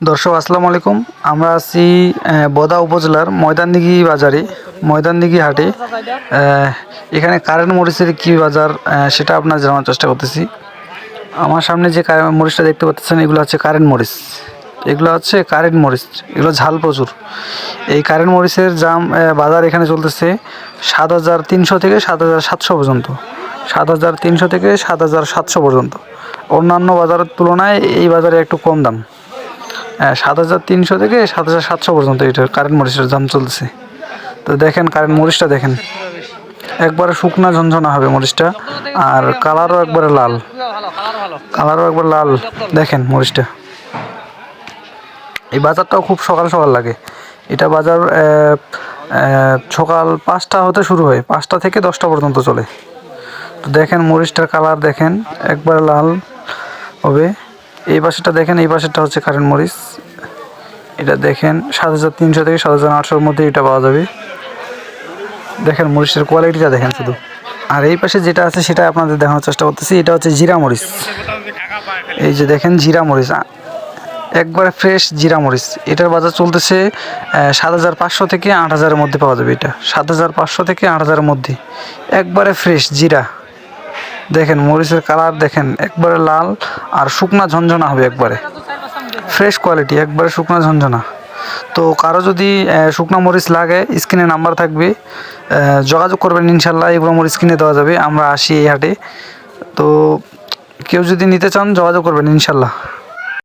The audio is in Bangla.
দর্শক, আসসালামু আলাইকুম। আমরা আছি বদা উপজেলার ময়দানদিঘি বাজারে, ময়দানদিঘি হাটে। এখানে কারেন্ট মরিচের কী বাজার সেটা আপনার জানার চেষ্টা করতেছি। আমার সামনে যে মরিচটা দেখতে পাচ্ছেন, এগুলো হচ্ছে কারেন্ট মরিচ। এগুলো হচ্ছে কারেন্ট মরিচ, এগুলো ঝাল প্রচুর। এই কারেন্ট মরিচের জাম বাজার এখানে চলতেছে সাত হাজার তিনশো থেকে সাত হাজার সাতশো পর্যন্ত। সাত হাজার তিনশো থেকে সাত হাজার সাতশো পর্যন্ত। অন্যান্য বাজারের তুলনায় এই বাজারে একটু কম দাম। সাত হাজার তিনশো থেকে সাত হাজার সাতশো পর্যন্ত এটার কারেন্ট মরিচের দাম চলছে তো দেখেন কারেন্ট মরিচটা দেখেন। একবারে শুকনা ঝনঝনা হবে মরিচটা, আর কালারও একবারে লাল। কালারও একবার লাল। দেখেন মরিচটা। এই বাজারটাও খুব সকাল সকাল লাগে। এটা বাজার সকাল পাঁচটা হতে শুরু হয়। পাঁচটা থেকে দশটা পর্যন্ত চলে। তো দেখেন মরিচটার কালার দেখেন, একবারে লাল হবে। এই পাশেটা দেখেন, এই পাশেরটা হচ্ছে কারেন্ট মরিচ। এটা দেখেন সাত হাজার তিনশো থেকে সাত হাজার আটশোর মধ্যে এটা পাওয়া যাবে। দেখেন, মরিচের কোয়ালিটিটা দেখেন শুধু। আর এই পাশে যেটা আছে, সেটা আপনাদের দেখানোর চেষ্টা করতেছি। এটা হচ্ছে জিরা মরিচ। এই যে দেখেন, জিরা মরিচ। একবারে ফ্রেশ জিরা মরিচ। এটার বাজার চলতেছে সাত হাজার পাঁচশো থেকে আট হাজারের মধ্যে পাওয়া যাবে এটা। সাত হাজার পাঁচশো থেকে আট হাজারের মধ্যে। একবারে ফ্রেশ জিরা। দেখেন, মরিচের কালার দেখেন, একবারে লাল আর শুকনা ঝঞ্ঝনা হবে একবারে। ফ্রেশ কোয়ালিটি, একবারে শুকনা ঝঞ্ঝনা তো কারও যদি শুকনা মরিচ লাগে, স্ক্রিনে নাম্বার থাকবে। যোগাযোগ করবেন ইনশাল্লাহ এগুলো মরিচ কিনে দেওয়া যাবে। আমরা আসি এই হাটে। তো কেউ যদি নিতে চান, যোগাযোগ করবেন ইনশাল্লাহ।